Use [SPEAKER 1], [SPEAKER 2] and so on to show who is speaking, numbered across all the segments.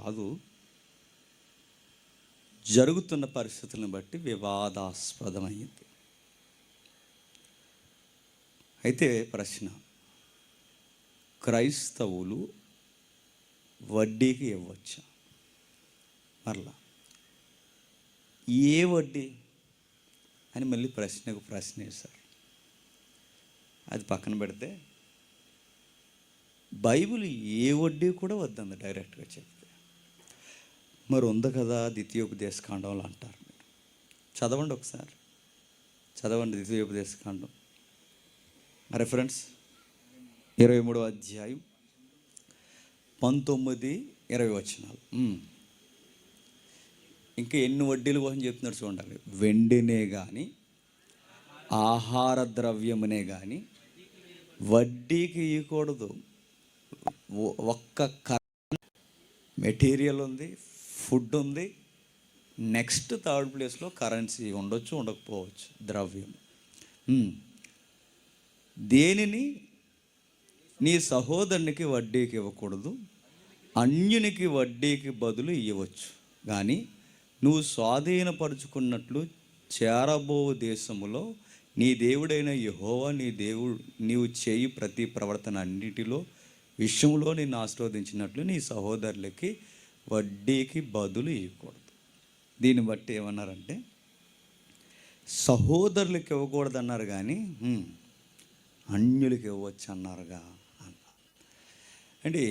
[SPEAKER 1] కాదు. జరుగుతున్న పరిస్థితులను బట్టి వివాదాస్పదమైంది. అయితే ప్రశ్న క్రైస్తవులు వడ్డీకి ఇవ్వచ్చా? మరలా ఏ వడ్డీ? అని మళ్ళీ ప్రశ్నకు ప్రశ్న వేశారు. అది పక్కన పెడితే బైబిల్ ఏ వడ్డీ కూడా వద్దంది డైరెక్ట్గా చెప్పి. మరి ఉంది కదా ద్వితీయోపదేశ కాండంలో అంటారు. మీరు చదవండి ఒకసారి. చదవండి ద్వితీయోపదేశ కాండం రెఫరెన్స్ ఇరవై మూడవ అధ్యాయం పంతొమ్మిది ఇరవై వచనాలు. ఇంకా ఎన్ని వడ్డీల కోసం చెప్తున్నారు చూడండి. వెండినే కానీ ఆహార ద్రవ్యమునే కానీ వడ్డీకి ఇవ్వకూడదు ఒక్క క మెటీరియల్ ఉంది ఫుడ్ ఉంది. నెక్స్ట్ థర్డ్ ప్లేస్లో కరెన్సీ ఉండొచ్చు ఉండకపోవచ్చు ద్రవ్యం. దేనిని? నీ సహోదరునికి వడ్డీకి ఇవ్వకూడదు. అన్యునికి వడ్డీకి బదులు ఇవ్వచ్చు కానీ నువ్వు స్వాధీనపరుచుకున్నట్లు చేరబో దేశములో నీ దేవుడైన యహోవా నీ దేవుడు నీవు చేయి ప్రతి ప్రవర్తన అన్నిటిలో విషయంలో నిన్ను ఆశీర్వదించినట్లు నీ సహోదరులకి వడ్డీకి బదులు ఇవ్వకూడదు దీన్ని బట్టి ఏమన్నారంటే సహోదరులకు ఇవ్వకూడదు అన్నారు కానీ అన్యులకి ఇవ్వచ్చు అన్నారుగా అన్నారు. అంటే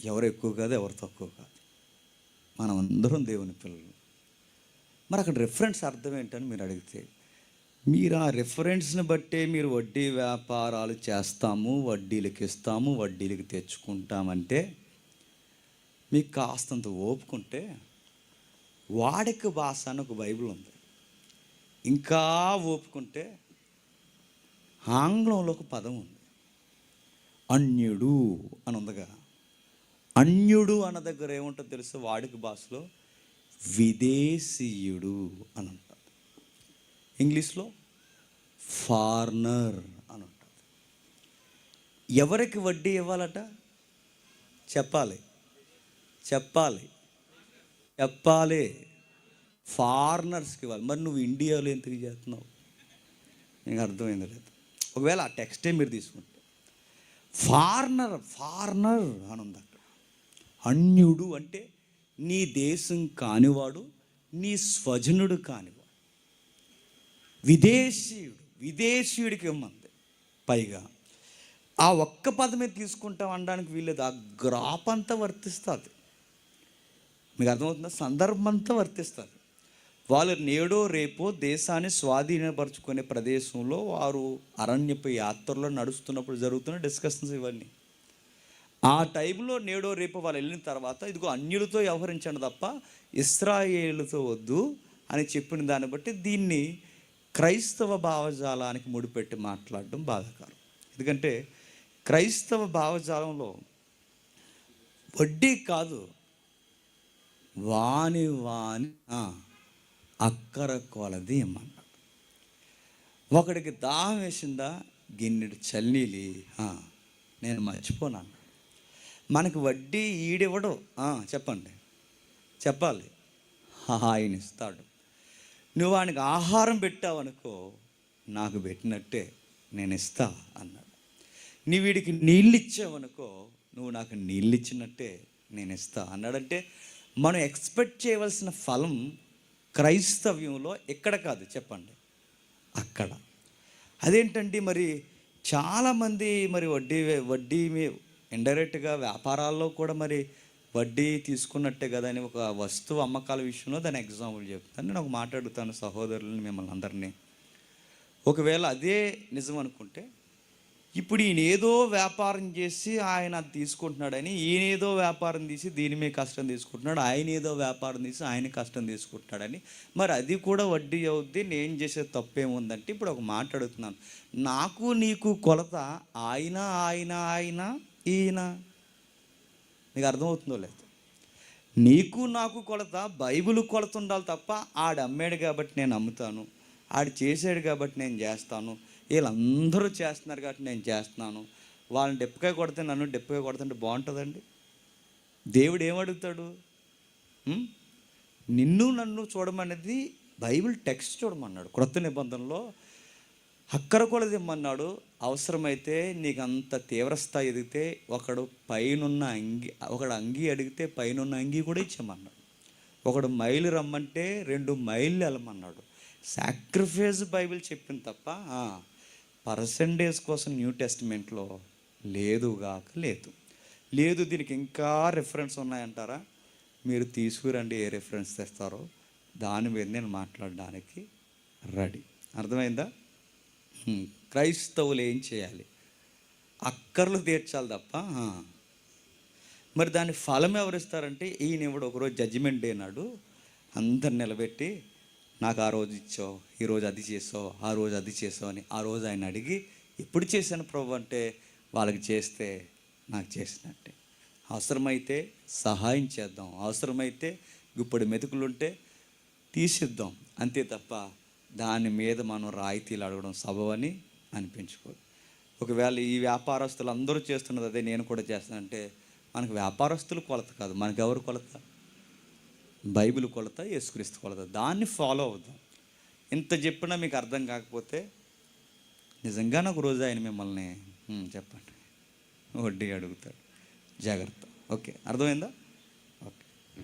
[SPEAKER 1] ఎవరు ఎక్కువ కాదు ఎవరు తక్కువ కాదు. మనం అందరం దేవుని పిల్లలు. మరి అక్కడ రిఫరెన్స్ అర్థం ఏంటని మీరు అడిగితే మీరు ఆ రిఫరెన్స్ని బట్టే మీరు వడ్డీ వ్యాపారాలు చేస్తాము వడ్డీలకు ఇస్తాము వడ్డీలకి తెచ్చుకుంటామంటే మీకు కాస్తంత ఓపుకుంటే వాడిక భాష అని ఒక బైబిల్ ఉంది. ఇంకా ఓపుకుంటే ఆంగ్లంలో ఒక పదం ఉంది. అన్యుడు అని ఉందిగా. అన్యుడు అన్న దగ్గర ఏముంటుందో తెలుసు? వాడిక భాషలో విదేశీయుడు అని ఉంటుంది. ఇంగ్లీష్లో ఫార్నర్ అని ఉంటుంది. ఎవరికి వడ్డీ ఇవ్వాలట? చెప్పాలి. చెప్పాలి. చెప్పాలి. ఫారినర్స్కి ఇవ్వాలి. మరి నువ్వు ఇండియాలో ఎందుకు చేస్తున్నావు? నీకు అర్థమైంది లేదు? ఒకవేళ ఆ టెక్స్టే మీరు తీసుకుంటే. ఫారినర్ ఫారినర్ అని ఉంది అక్కడ అన్యుడు అంటే నీ దేశం కానివాడు నీ స్వజనుడు కానివాడు. విదేశీయుడు విదేశీయుడికి ఇమ్మంది. పైగా ఆ ఒక్క పదమే తీసుకుంటాం అనడానికి వీలేదు ఆ గ్రాప్ అంతా వర్తిస్తుంది. మీకు అర్థమవుతుందా? సందర్భం అంతా వాళ్ళు నేడో రేపో దేశాన్ని స్వాధీనపరచుకునే ప్రదేశంలో వారు అరణ్యపు యాత్రలో నడుస్తున్నప్పుడు జరుగుతున్న డిస్కషన్స్ ఇవన్నీ. ఆ టైంలో నేడో రేపు వాళ్ళు వెళ్ళిన తర్వాత ఇదిగో అన్యులతో వ్యవహరించండి తప్ప ఇస్రాయేలుతో వద్దు అని చెప్పిన దాన్ని బట్టి దీన్ని క్రైస్తవ భావజాలానికి ముడిపెట్టి మాట్లాడడం బాధాకరం. ఎందుకంటే క్రైస్తవ భావజాలంలో వడ్డీ కాదు వాని వాని అక్కర కొలది ఇమ్మన్నాడు ఒకడికి దాహం వేసిందా? గిన్నెడు చల్లీలి నేను మర్చిపోనాను మనకి వడ్డీ ఈడివ్వడు చెప్పండి. చెప్పాలి. ఆయన ఇస్తాడు. నువ్వు ఆయనకి ఆహారం పెట్టావనుకో నాకు పెట్టినట్టే నేను ఇస్తా అన్నాడు. నీ వీడికి నీళ్ళు ఇచ్చావనుకో నువ్వు నాకు నీళ్ళు ఇచ్చినట్టే నేను ఇస్తా అన్నాడంటే మనం ఎక్స్పెక్ట్ చేయవలసిన ఫలం క్రైస్తవ్యంలో ఎక్కడ కాదు చెప్పండి. అక్కడ. అదేంటండి మరి చాలామంది మరి వడ్డీ వడ్డీ మీ ఇండైరెక్ట్గా వ్యాపారాల్లో కూడా మరి వడ్డీ తీసుకున్నట్టే కదా అని ఒక వస్తువు అమ్మకాల విషయంలో దాని ఎగ్జాంపుల్ చెప్తాను. నేను ఒక మాట్లాడుతాను సహోదరులని మిమ్మల్ని అందరినీ. ఒకవేళ అదే నిజం అనుకుంటే ఇప్పుడు ఈయన ఏదో వ్యాపారం చేసి ఆయన అది తీసుకుంటున్నాడని ఈయన ఏదో వ్యాపారం తీసి దీని మీద కష్టం తీసుకుంటున్నాడు ఆయన ఏదో వ్యాపారం తీసి ఆయన కష్టం తీసుకుంటున్నాడని. మరి అది కూడా వడ్డీ అవుద్ది నేను చేసే తప్పేముందంటే ఇప్పుడు ఒక మాట అడుగుతున్నాను. నాకు నీకు కొలత ఆయన ఆయన ఆయన ఈయన. నీకు అర్థమవుతుందో లేదు. నీకు నాకు కొలత బైబిల్ కొలత ఉండాలి తప్ప ఆడు అమ్మాడు కాబట్టి నేను అమ్ముతాను ఆడు చేసాడు కాబట్టి నేను చేస్తాను. వీళ్ళందరూ చేస్తున్నారు కాబట్టి నేను చేస్తున్నాను. వాళ్ళని డెప్పకాయ కొడితే నన్ను డెప్పకాయ కొడుతుంటే బాగుంటుందండి? దేవుడు ఏమడుగుతాడు? నిన్ను నన్ను చూడమనేది బైబిల్ టెక్స్ట్ చూడమన్నాడు. క్రొత్త నిబంధనలో అక్కర కొలది ఇమ్మన్నాడు. అవసరమైతే నీకు అంత తీవ్రస్థాయి ఎదిగితే ఒకడు పైనున్న అంగి ఒకడు అంగి అడిగితే పైనున్న అంగి కూడా ఇచ్చామన్నాడు ఒకడు మైలు రమ్మంటే రెండు మైళ్ళు వెళ్ళమన్నాడు. సాక్రిఫైస్ బైబిల్ చెప్పింది తప్ప పర్సంటేజ్ కోసం న్యూ టెస్ట్మెంట్లో లేదుగాక లేదు. లేదు దీనికి ఇంకా రిఫరెన్స్ ఉన్నాయంటారా? మీరు తీసుకురండి ఏ రిఫరెన్స్ తెస్తారో. దాని మీద నేను మాట్లాడడానికి రెడీ. అర్థమైందా? క్రైస్తవులు ఏం చేయాలి? అక్కర్లు తీర్చాలి తప్ప మరి దాని ఫలం ఎవరిస్తారంటే ఈయన ఇవ్వడు ఒకరోజు జడ్జిమెంట్ డే నాడు అందరు నిలబెట్టి నాకు ఆ రోజు ఇచ్చావు ఈరోజు అది చేసావు ఆ రోజు అది చేసావు అని ఆ రోజు ఆయన అడిగి ఎప్పుడు చేశాను ప్రభు? అంటే వాళ్ళకి చేస్తే నాకు చేసినట్టే. అవసరమైతే సహాయం చేద్దాం అవసరమైతే గుప్పడి మెతుకులుంటే తీసిద్దాం. అంతే తప్ప దాని మీద మనం రాయితీలు అడగడం సబవని అనిపించుకోదు. ఒకవేళ ఈ వ్యాపారస్తులు అందరూ చేస్తున్నది అదే నేను కూడా చేస్తానంటే మనకు వ్యాపారస్తులు కొలత కాదు మనకు ఎవరు కొలత? బైబిల్ కొలత యేసుక్రీస్తు కొలత. దాన్ని ఫాలో అవుదాం. ఇంత చెప్పినా మీకు అర్థం కాకపోతే నిజంగా నాకు రోజు ఆయన మిమ్మల్ని చెప్పండి. వడ్డీ అడుగుతాడు. జాగ్రత్త. ఓకే అర్థమైందా?